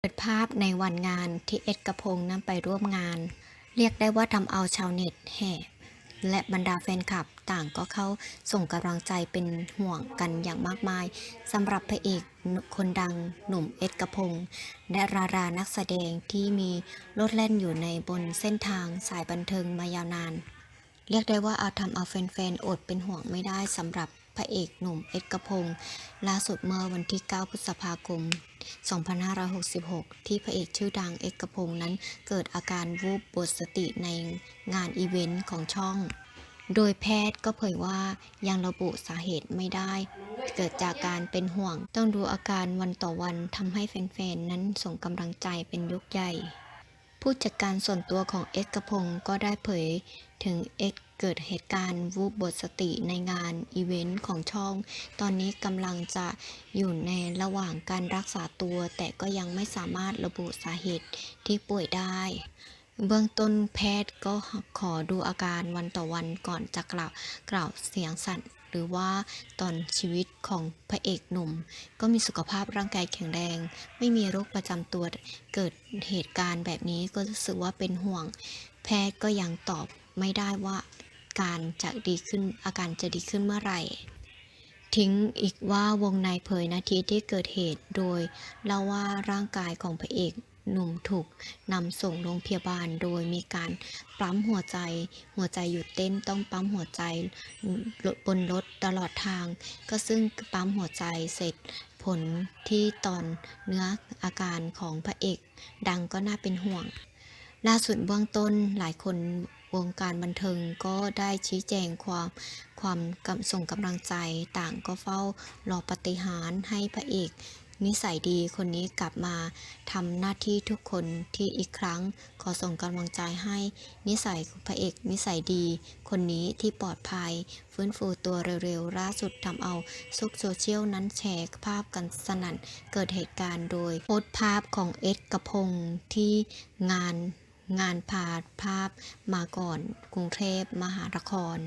เปิดภาพในวันงานที่เอ็ดกระพงนำไปร่วมงาน เรียกได้ว่าทำเอาชาวเน็ตแห่และบรรดาแฟนคลับต่างก็เข้าส่งกำลังใจเป็นห่วงกันอย่างมากมายสำหรับพระเอกคนดังหนุ่มเอ็ดกระพงและรารานักแสดงที่มีโลดแล่นอยู่ในบนเส้นทางสายบันเทิงมายาวนาน เรียกได้ว่าเอาทำเอาแฟนๆอดเป็นห่วงไม่ได้สำหรับพระเอกหนุ่มเอ็ดกระพงล่าสุดเมื่อวันที่ 9 พฤษภาคม 2566 ที่พระเอกชื่อดังเอกพงษ์นั้นเกิดอาการวูบปวดสติในงานอีเวนต์ของช่อง โดยแพทย์ก็เผยว่ายังระบุสาเหตุไม่ได้ เกิดจากการเป็นห่วง ต้องดูอาการวันต่อวันทำให้แฟนๆ นั้นส่งกำลังใจเป็นยกใหญ่ ผู้จัดการส่วนตัวของเอ็กกระพงศ์ก็ได้เผยถึงเอ็กเกิดเหตุการณ์วูบหมดสติในงานอีเวนต์ของช่อง ตอนนี้กำลังจะอยู่ในระหว่างการรักษาตัว แต่ก็ยังไม่สามารถระบุสาเหตุที่ป่วยได้ เบื้องต้นแพทย์ก็ขอดูอาการวันต่อวันก่อนจะกล่าวกล่าวเสียงสั่น หรือว่าตอนชีวิตของพระเอกหนุ่ม ก็มีสุขภาพร่างกายแข็งแรง ไม่มีโรคประจำตัวเกิดเหตุการณ์แบบนี้ก็รู้สึกว่าเป็นห่วง แพทย์ก็ยังตอบไม่ได้ว่าการจะดีขึ้นอาการจะดีขึ้นเมื่อไหร่ทิ้งอีกว่าวงในเผยนาทีที่เกิดเหตุโดยเล่าว่าร่างกายของพระเอก หนุ่มถูกนำส่งโรงพยาบาลโดยมีการปั๊มหัวใจ หัวใจหยุดเต้นต้องปั๊มหัวใจบนรถตลอดทาง ก็ซึ่งปั๊มหัวใจเสร็จผลที่ตอนเนื้ออาการของพระเอกดังก็น่าเป็นห่วง ล่าสุดเบื้องต้นหลายคนวงการบันเทิงก็ได้ชี้แจงความความส่งกำลังใจต่างก็เฝ้ารอปฏิหารให้พระเอก นิสัยดีคนนี้กลับมาทำหน้าที่ทุกคนที่อีกครั้ง ขอส่งกำลังใจให้ นิสัยของพระเอก นิสัยดี คนนี้ที่ปลอดภัย ฟื้นฟูตัวเร็วๆล่าสุดทำเอาซุกโซเชียลนั้นแชร์ภาพกันสนั่นเกิดเหตุการณ์โดยโพสภาพของเอ็ดกระพงที่งานงานพาดภาพมาก่อนกรุงเทพมหานคร